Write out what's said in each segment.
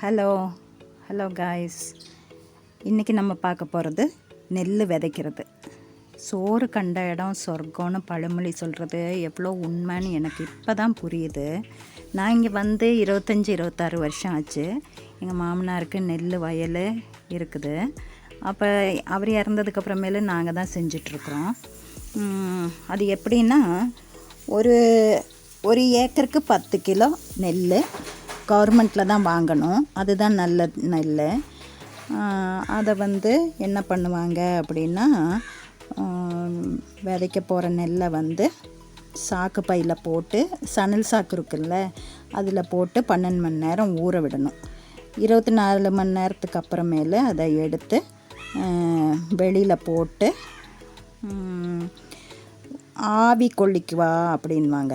Hello hello guys இன்றைக்கி நம்ம பார்க்க போகிறது நெல் விதைக்கிறது. சோறு கண்ட இடம் சொர்க்கம்னு பழமொழி சொல்கிறது எவ்வளோ உண்மைன்னு எனக்கு இப்போ தான் புரியுது. நான் இங்கே வந்து இருபத்தஞ்சி இருபத்தாறு வருஷம் ஆச்சு. எங்கள் மாமனாருக்கு நெல் வயல் இருக்குது. அப்போ அவர் இறந்ததுக்கப்புறமேலு நாங்கள் தான் செஞ்சிட்ருக்குறோம். அது எப்படின்னா ஒரு ஒரு ஏக்கருக்கு பத்து கிலோ நெல் கவர்மெண்ட்டில் தான் வாங்கணும். அதுதான் நல்ல நெல் அதை வந்து என்ன பண்ணுவாங்க அப்படின்னா விதைக்க போகிற நெல்லை வந்து சாக்கு பையில் போட்டு சணல் சாக்கு இருக்குல்ல அதில் போட்டு பன்னெண்டு மணி நேரம் ஊற விடணும். இருபத்தி நாலு மணி நேரத்துக்கு அப்புறமேலு அதை எடுத்து வெளியில் போட்டு ஆவி கொள்ளிக்குவா அப்படின்வாங்க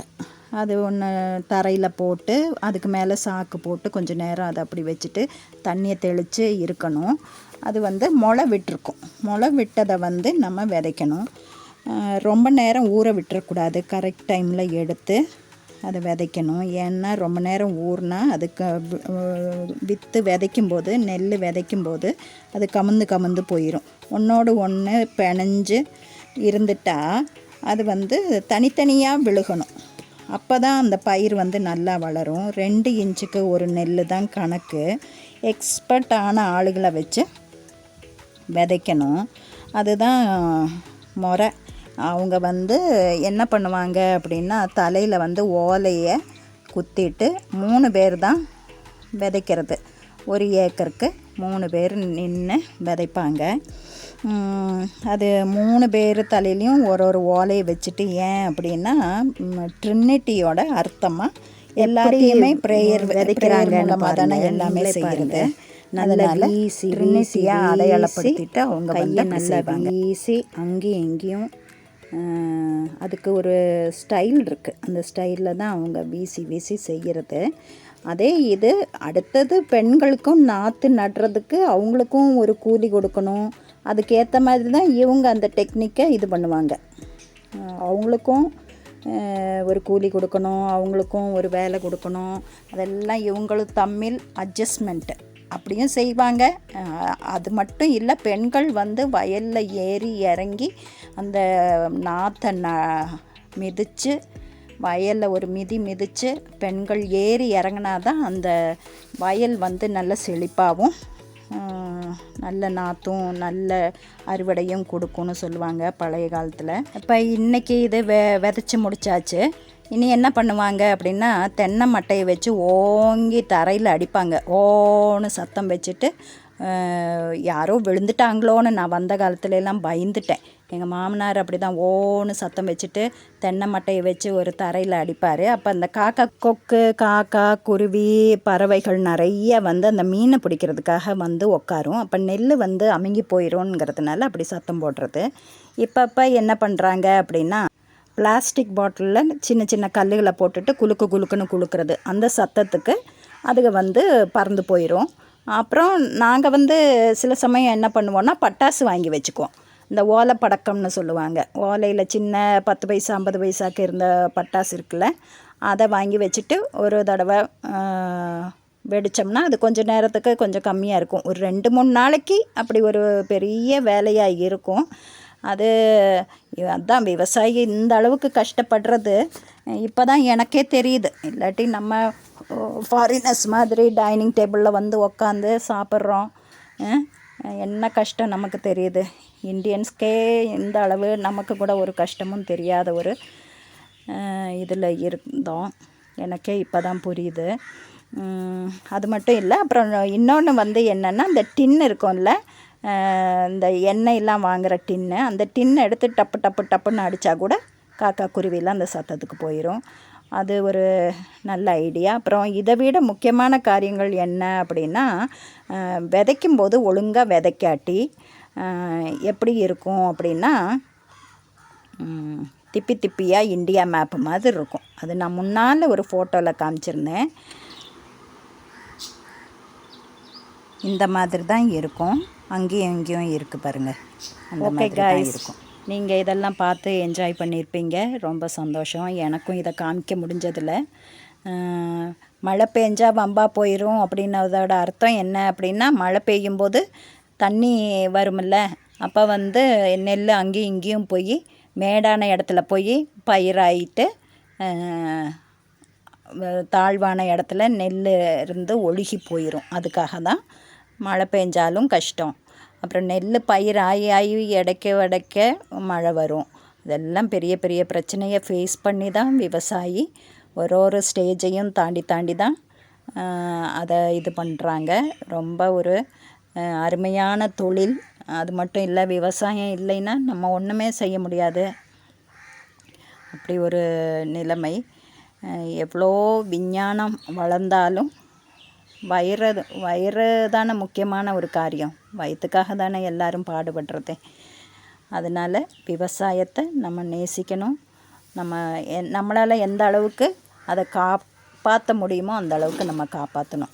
அது ஒன்று தரையில் போட்டு அதுக்கு மேலே சாக்கு போட்டு கொஞ்சம் நேரம் அதை அப்படி வச்சுட்டு தண்ணியை தெளித்து இருக்கணும். அது வந்து முளை விட்டுருக்கும். முளை விட்டதை வந்து நம்ம விதைக்கணும். ரொம்ப நேரம் ஊற விட்டுறக்கூடாது. கரெக்ட் டைமில் எடுத்து அதை விதைக்கணும். ஏன்னா ரொம்ப நேரம் ஊறினா அதுக்கு விற்று விதைக்கும் விதைக்கும்போது நெல் விதைக்கும்போது அது கமுந்து கமுந்து போயிடும் ஒன்றோடு ஒன்று பிணைஞ்சு இருந்துட்டால் அது வந்து தனித்தனியாக விழுகணும். அப்போ தான் அந்த பயிர் வந்து நல்லா வளரும். ரெண்டு இன்ச்சுக்கு ஒரு நெல் தான் கணக்கு. எக்ஸ்பர்ட்டான ஆளுகளை வச்சு விதைக்கணும். அதுதான் முறை. அவங்க வந்து என்ன பண்ணுவாங்க அப்படின்னா தலையில் வந்து ஓலையை குத்திட்டு மூணு பேர் தான் விதைக்கிறது. ஒரு ஏக்கருக்கு மூணு பேர் நின்று விதைப்பாங்க. அது மூணு பேர் தலையிலையும் ஒரு ஒரு ஓலையை வச்சுட்டு ஏன் அப்படின்னா ட்ரினிட்டியோட அர்த்தமாக எல்லாத்தையுமே ப்ரேயர் விதைக்கிறாங்க மூலமாக தானே எல்லாமே செய்கிறது வீசி வீசியாக அடையாளப்படுத்திட்டு அவங்க வந்து நல்லா வீசி அங்கேயும் இங்கேயும் அதுக்கு ஒரு ஸ்டைல் இருக்குது அந்த ஸ்டைலில் தான் அவங்க வீசி வீசி செய்கிறது அதே இது அடுத்தது பெண்களுக்கும் நாற்று நடுறதுக்கு அவங்களுக்கும் ஒரு கூலி கொடுக்கணும். அதுக்கேற்ற மாதிரி தான் இவங்க அந்த டெக்னிக்கை இது பண்ணுவாங்க. அவங்களுக்கும் ஒரு கூலி கொடுக்கணும் அவங்களுக்கும் ஒரு வேலை கொடுக்கணும். அதெல்லாம் இவங்களும் தமிழ் அட்ஜஸ்ட்மெண்ட்டு அப்படியும் செய்வாங்க. அது மட்டும் இல்லை பெண்கள் வந்து வயலில் ஏறி இறங்கி அந்த நாற்றை ந மிதித்து வயலில் ஒரு மிதி மிதித்து பெண்கள் ஏறி இறங்கினா தான் அந்த வயல் வந்து நல்ல செழிப்பாகவும் நல்ல நாற்றும் நல்ல அறுவடையும் கொடுக்கும்னு சொல்லுவாங்க பழைய காலத்தில். இப்போ இன்றைக்கி இது வெ விதைச்சி முடிச்சாச்சு. இனி என்ன பண்ணுவாங்க அப்படின்னா தென்னை மட்டையை வச்சு ஓங்கி தரையில் அடிப்பாங்க. ஓன்னு சத்தம் வச்சுட்டு யாரோ விழுந்துட்டாங்களோன்னு நான் வந்த காலத்துல எல்லாம் பயந்துட்டேன். எங்கள் மாமனார் அப்படி தான் ஓன்னு சத்தம் வச்சுட்டு தென்னை மட்டையை வச்சு ஒரு தரையில் அடிப்பார். அப்போ அந்த காக்கா கொக்கு காக்கா குருவி பறவைகள் நிறைய வந்து அந்த மீனை பிடிக்கிறதுக்காக வந்து உட்காரும் அப்போ நெல் வந்து அமுங்கி போயிடும்ங்கிறதுனால அப்படி சத்தம் போடுறது. இப்போ என்ன பண்ணுறாங்க அப்படின்னா பிளாஸ்டிக் பாட்டிலில் சின்ன சின்ன கல்லுகளை போட்டுட்டு குலுக்கு குலுக்குன்னு குலுக்கிறது. அந்த சத்தத்துக்கு அதுக வந்து பறந்து போயிடும் அப்புறம் நாங்கள் வந்து சில சமயம் என்ன பண்ணுவோன்னா பட்டாசு வாங்கி வச்சுக்குவோம். இந்த ஓலை படக்கம்னு சொல்லுவாங்க. ஓலையில் சின்ன பத்து பைசா ஐம்பது பைசாக்கு இருந்த பட்டாசு இருக்குல்ல அதை வாங்கி வச்சுட்டு ஒரு தடவை வெடித்தோம்னா வெடிச்சோம்னா அது கொஞ்சம் நேரத்துக்கு கொஞ்சம் கம்மியாக இருக்கும். ஒரு ரெண்டு மூணு நாளைக்கு அப்படி ஒரு பெரிய வேலையாக இருக்கும். அது அதான் விவசாயி இந்த அளவுக்கு கஷ்டப்படுறது. இப்போ தான் எனக்கே தெரியுது. இல்லாட்டி நம்ம ஃபாரினர்ஸ் மாதிரி டைனிங் டேபிளில் வந்து உக்காந்து சாப்பிட்றோம். என்ன கஷ்டம் நமக்கு தெரியுது. இந்தியன்ஸ்க்கே இந்த அளவு நமக்கு கூட ஒரு கஷ்டமும் தெரியாத ஒரு இதில் இருந்தோம். எனக்கே இப்போ தான் புரியுது அது மட்டும் இல்லை அப்புறம் இன்னொன்று வந்து என்னென்னா இந்த டின் இருக்கும்ல இந்த எண்ணெயெல்லாம் வாங்குகிற டின்னு அந்த டின்னை எடுத்து டப்பு டப்பு டப்புன்னு அடித்தா கூட காக்கா குருவிலாம் அந்த சத்தத்துக்கு போயிடும் அது ஒரு நல்ல ஐடியா அப்புறம் இதை விட முக்கியமான காரியங்கள் என்ன அப்படின்னா விதைக்கும் போது ஒழுங்காக விதைக்காட்டி எப்படி இருக்கும் அப்படின்னா திப்பி திப்பியாக இந்தியா மேப்பு மாதிரி இருக்கும். அது நான் முன்னால் ஒரு ஃபோட்டோவில் காமிச்சிருந்தேன். இந்த மாதிரி தான் இருக்கும். அங்கேயும் இங்கேயும் இருக்குது பாருங்கள் அந்த மாதிரி தான் இருக்கும். நீங்கள் இதெல்லாம் பார்த்து என்ஜாய் பண்ணியிருப்பீங்க ரொம்ப சந்தோஷம். எனக்கும் இதை காமிக்க முடிஞ்சதில்ல. மழை பெஞ்சால் வம்பா போயிடும் அப்படின்னதோட அர்த்தம் என்ன அப்படின்னா மழை பெய்யும்போது தண்ணி வரும்ல. அப்போ வந்து நெல் அங்கேயும் இங்கேயும் போய் மேடான இடத்துல போய் பயிராயிட்டு தாழ்வான இடத்துல நெல் இருந்து ஒழுகி போயிடும் அதுக்காக தான் மழை பெஞ்சாலும் கஷ்டம். அப்புறம் நெல் பயிர் ஆகி ஆகி இடைக்க இடைக்க மழை வரும். இதெல்லாம் பெரிய பெரிய பிரச்சனையை ஃபேஸ் பண்ணி தான் விவசாயி ஒரு ஒரு ஸ்டேஜையும் தாண்டி தாண்டி தான் அதை இது பண்ணுறாங்க ரொம்ப ஒரு அருமையான தொழில். அது மட்டும் இல்லை விவசாயம் இல்லைன்னா நம்ம ஒன்றுமே செய்ய முடியாது. அப்படி ஒரு நிலைமை. எவ்வளோ விஞ்ஞானம் வளர்ந்தாலும் வயிறு வயிறு தானே முக்கியமான ஒரு காரியம். வயிற்றுக்காக தானே எல்லாரும் பாடுபடுறது. அதனால் விவசாயத்தை நம்ம நேசிக்கணும். நம்ம நம்மளால் எந்த அளவுக்கு அதை காப்பாற்ற முடியுமோ அந்த அளவுக்கு நம்ம காப்பாற்றணும்